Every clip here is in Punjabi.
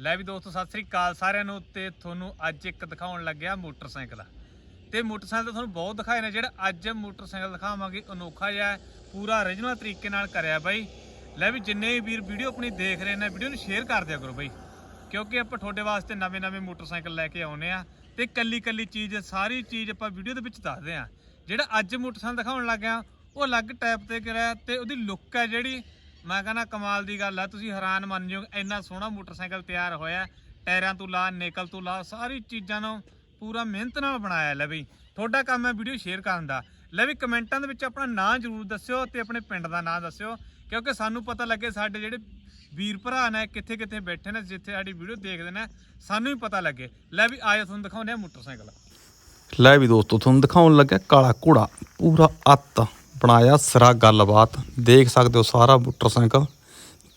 ਲੈ ਵੀ ਦੋਸਤੋ, ਸਤਿ ਸ੍ਰੀ ਅਕਾਲ ਸਾਰਿਆਂ ਨੂੰ ਤੇ ਤੁਹਾਨੂੰ ਅੱਜ ਇੱਕ ਦਿਖਾਉਣ ਲੱਗਿਆ ਮੋਟਰਸਾਈਕਲ। ਤੇ ਮੋਟਰਸਾਈਕਲ ਤੁਹਾਨੂੰ ਬਹੁਤ ਦਿਖਾਏ ਨੇ, ਜਿਹੜਾ ਅੱਜ ਮੋਟਰਸਾਈਕਲ ਦਿਖਾਵਾਂਗੇ, ਅਨੋਖਾ ਜਿਹਾ ਪੂਰਾ origignal ਤਰੀਕੇ ਨਾਲ ਕਰਿਆ ਬਾਈ। ਲੈ ਵੀ ਜਿੰਨੇ ਵੀ ਵੀਰ ਵੀਡੀਓ ਆਪਣੀ ਦੇਖ ਰਹੇ ਨੇ, ਵੀਡੀਓ ਨੂੰ ਸ਼ੇਅਰ ਕਰ ਦਿਆ ਕਰੋ ਬਾਈ। ਕਿਉਂਕਿ ਆਪਾਂ ਤੁਹਾਡੇ ਵਾਸਤੇ ਨਵੇਂ-ਨਵੇਂ ਮੋਟਰਸਾਈਕਲ ਲੈ ਕੇ ਆਉਨੇ ਆ ਤੇ ਕੱਲੀ-ਕੱਲੀ ਚੀਜ਼, ਸਾਰੀ ਚੀਜ਼ ਆਪਾਂ ਵੀਡੀਓ ਦੇ ਵਿੱਚ ਦੱਸਦੇ ਆ। ਜਿਹੜਾ ਅੱਜ ਮੋਟਰਸਾਈਕਲ ਦਿਖਾਉਣ ਲੱਗਿਆ, ਉਹ ਅਲੱਗ ਟਾਈਪ ਤੇ ਕਰਿਆ ਤੇ ਉਹਦੀ ਲੁੱਕ ਹੈ ਜਿਹੜੀ ਮੈਂ ਕਹਿੰਦਾ ਕਮਾਲ ਦੀ ਗੱਲ ਆ, ਤੁਸੀਂ ਹੈਰਾਨ ਮੰਨ ਜਾਓਗੇ ਇੰਨਾ ਸੋਹਣਾ ਮੋਟਰਸਾਈਕਲ ਤਿਆਰ ਹੋਇਆ, ਟਾਇਰਾਂ ਤੋਂ ਲਾ, ਨਿਕਲ ਤੋਂ ਲਾ, ਸਾਰੀ ਚੀਜ਼ਾਂ ਨੂੰ ਪੂਰਾ ਮਿਹਨਤ ਨਾਲ ਬਣਾਇਆ ਲੈ ਬਈ। ਤੁਹਾਡਾ ਕੰਮ ਹੈ ਵੀਡੀਓ ਸ਼ੇਅਰ ਕਰਨ ਦਾ। ਲੈ ਵੀ ਕਮੈਂਟਾਂ ਦੇ ਵਿੱਚ ਆਪਣਾ ਨਾਂ ਜ਼ਰੂਰ ਦੱਸਿਓ ਤੇ ਆਪਣੇ ਪਿੰਡ ਦਾ ਨਾਂ ਦੱਸਿਓ, ਕਿਉਂਕਿ ਸਾਨੂੰ ਪਤਾ ਲੱਗੇ ਸਾਡੇ ਜਿਹੜੇ ਵੀਰ ਭਰਾ ਨੇ ਕਿੱਥੇ ਕਿੱਥੇ ਬੈਠੇ ਨੇ, ਜਿੱਥੇ ਸਾਡੀ ਵੀਡੀਓ ਦੇਖਦੇ ਨੇ, ਸਾਨੂੰ ਵੀ ਪਤਾ ਲੱਗੇ। ਲੈ ਵੀ ਆਇਓ, ਤੁਹਾਨੂੰ ਦਿਖਾਉਂਦੇ ਆ ਮੋਟਰਸਾਈਕਲ। ਲੈ ਵੀ ਦੋਸਤੋ, ਤੁਹਾਨੂੰ ਦਿਖਾਉਣ ਲੱਗਾ ਕਾਲਾ ਘੋੜਾ, ਪੂਰਾ ਅੱਤ। ਬਣਾਇਆ, ਸਿਰਾ ਗੱਲਬਾਤ। ਦੇਖ ਸਕਦੇ ਹੋ ਸਾਰਾ ਮੋਟਰਸਾਈਕਲ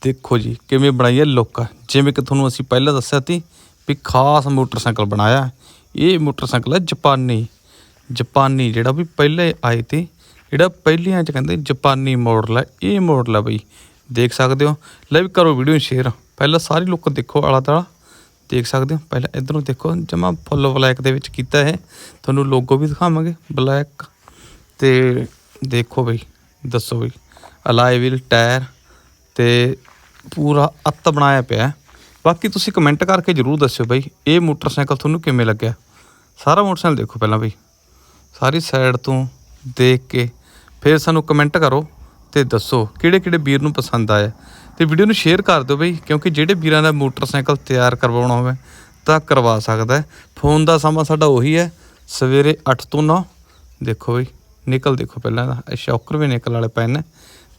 ਦੇਖੋ ਜੀ, ਕਿਵੇਂ ਬਣਾਈ ਹੈ ਲੁੱਕ। ਜਿਵੇਂ ਕਿ ਤੁਹਾਨੂੰ ਅਸੀਂ ਪਹਿਲਾਂ ਦੱਸਿਆ ਸੀ ਵੀ ਖਾਸ ਮੋਟਰਸਾਈਕਲ ਬਣਾਇਆ। ਇਹ ਮੋਟਰਸਾਈਕਲ ਹੈ ਜਾਪਾਨੀ। ਜਾਪਾਨੀ ਜਿਹੜਾ ਵੀ ਪਹਿਲੇ ਆਏ ਤੇ ਜਿਹੜਾ ਪਹਿਲਿਆਂ ਚ ਕਹਿੰਦੇ ਜਾਪਾਨੀ ਮਾਡਲ ਹੈ, ਇਹ ਮਾਡਲ ਹੈ ਬਈ। ਦੇਖ ਸਕਦੇ ਹੋ। ਲੈ ਵੀ ਕਰੋ ਵੀਡੀਓ ਸ਼ੇਅਰ ਪਹਿਲਾਂ ਸਾਰੀ ਲੁੱਕ ਦੇਖੋ ਆਲਾ ਤਾਲਾ। ਦੇਖ ਸਕਦੇ ਹੋ। ਪਹਿਲਾਂ ਇਧਰੋਂ ਦੇਖੋ, ਜਮਾ ਫੁੱਲ ਬਲੈਕ ਦੇ ਵਿੱਚ ਕੀਤਾ ਹੈ ਤੁਹਾਨੂੰ ਲੋਗੋ ਵੀ ਦਿਖਾਵਾਂਗੇ ਬਲੈਕ ਤੇ ਦੇਖੋ ਬਈ, ਦੱਸੋ ਬਈ। ਅਲਾਈ ਵੀਲ ਟਾਇਰ ਤੇ ਪੂਰਾ ਅੱਤ ਬਣਾਇਆ ਪਿਆ ਬਾਕੀ ਤੁਸੀਂ ਕਮੈਂਟ ਕਰਕੇ ਜਰੂਰ ਦੱਸਿਓ ਬਈ, ਇਹ ਮੋਟਰਸਾਈਕਲ ਤੁਹਾਨੂੰ ਕਿਵੇਂ ਲੱਗਿਆ? ਸਾਰਾ ਮੋਟਰਸਾਈਕਲ ਦੇਖੋ ਪਹਿਲਾਂ ਬਈ। ਸਾਰੀ ਸਾਈਡ ਤੋਂ ਦੇਖ ਕੇ ਫਿਰ ਸਾਨੂੰ ਕਮੈਂਟ ਕਰੋ ਤੇ ਦੱਸੋ ਕਿਹੜੇ ਕਿਹੜੇ ਵੀਰ ਨੂੰ ਪਸੰਦ ਆਇਆ। ਤੇ ਵੀਡੀਓ ਨੂੰ ਸ਼ੇਅਰ ਕਰ ਦਿਓ ਬਈ, ਕਿਉਂਕਿ ਜਿਹੜੇ ਵੀਰਾਂ ਦਾ ਮੋਟਰਸਾਈਕਲ ਤਿਆਰ ਕਰਵਾਉਣਾ ਹੋਵੇ, ਤਾਂ ਕਰਵਾ ਸਕਦਾ ਫੋਨ ਦਾ ਸਮਾਂ ਸਾਡਾ ਉਹੀ ਹੈ, ਸਵੇਰੇ 8 ਤੋਂ 9 ਦੇਖੋ ਬਈ। ਨਿਕਲ ਦੇਖੋ ਪਹਿਲਾਂ ਦਾ ਇਹ ਸ਼ੌਕਰ ਵੀ ਨਿਕਲ ਵਾਲੇ ਪਏ ਨੇ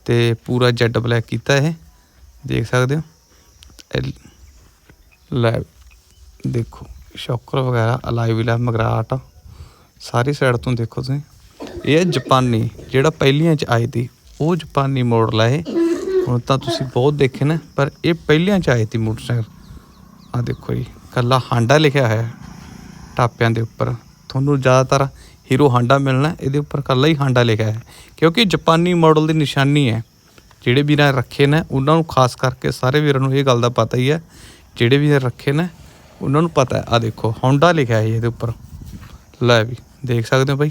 ਤੇ ਪੂਰਾ ਜੈਡ ਬਲੈਕ ਕੀਤਾ ਇਹ। ਦੇਖ ਸਕਦੇ ਹੋ। ਇਹ ਲੈ ਦੇਖੋ, ਸ਼ੌਕਰ ਵਗੈਰਾ ਅਲਾਈਵਿਲਾ ਮਗਰਾਟ ਸਾਰੀ ਸਾਈਡ ਤੋਂ ਦੇਖੋ ਤੁਸੀਂ। ਇਹ ਹੈ ਜਾਪਾਨੀ, ਜਿਹੜਾ ਪਹਿਲੀਆਂ ਚ ਆਏ ਤੀ, ਉਹ ਜਾਪਾਨੀ ਮਾਡਲ ਹੈ ਇਹ। ਹੁਣ ਤਾਂ ਤੁਸੀਂ ਬਹੁਤ ਦੇਖੇ ਨਾ, ਪਰ ਇਹ ਪਹਿਲੀਆਂ ਚ ਆਏ ਤੀ ਮੋਟਰਸਾਈਕਲ। ਆ ਦੇਖੋ ਜੀ, ਕੱਲਾ ਹਾਂਡਾ ਲਿਖਿਆ ਹੋਇਆ ਟਾਪਿਆਂ ਦੇ ਉੱਪਰ। ਤੁਹਾਨੂੰ ਜ਼ਿਆਦਾਤਰ ਹੀਰੋ ਹਾਂਡਾ ਮਿਲਣਾ ਇਹਦੇ ਉੱਪਰ ਕੱਲਾ ਹੀ ਹਾਂਡਾ ਲਿਖਿਆ ਹੈ। ਕਿਉਂਕਿ ਜਾਪਾਨੀ ਮਾਡਲ ਦੀ ਨਿਸ਼ਾਨੀ ਹੈ, ਜਿਹੜੇ ਵੀਰਾਂ ਰੱਖੇ ਨੇ, ਉਹਨਾਂ ਨੂੰ ਖਾਸ ਕਰਕੇ ਸਾਰੇ ਵੀਰਾਂ ਨੂੰ ਇਹ ਗੱਲ ਦਾ ਪਤਾ ਹੀ ਹੈ, ਜਿਹੜੇ ਵੀ ਰੱਖੇ ਨੇ, ਉਹਨਾਂ ਨੂੰ ਪਤਾ ਹੈ। ਆ ਦੇਖੋ ਹੋਂਡਾ ਲਿਖਿਆ ਹੈ ਇਹਦੇ ਉੱਪਰ। ਲੈ ਵੀ, ਦੇਖ ਸਕਦੇ ਹੋ ਭਾਈ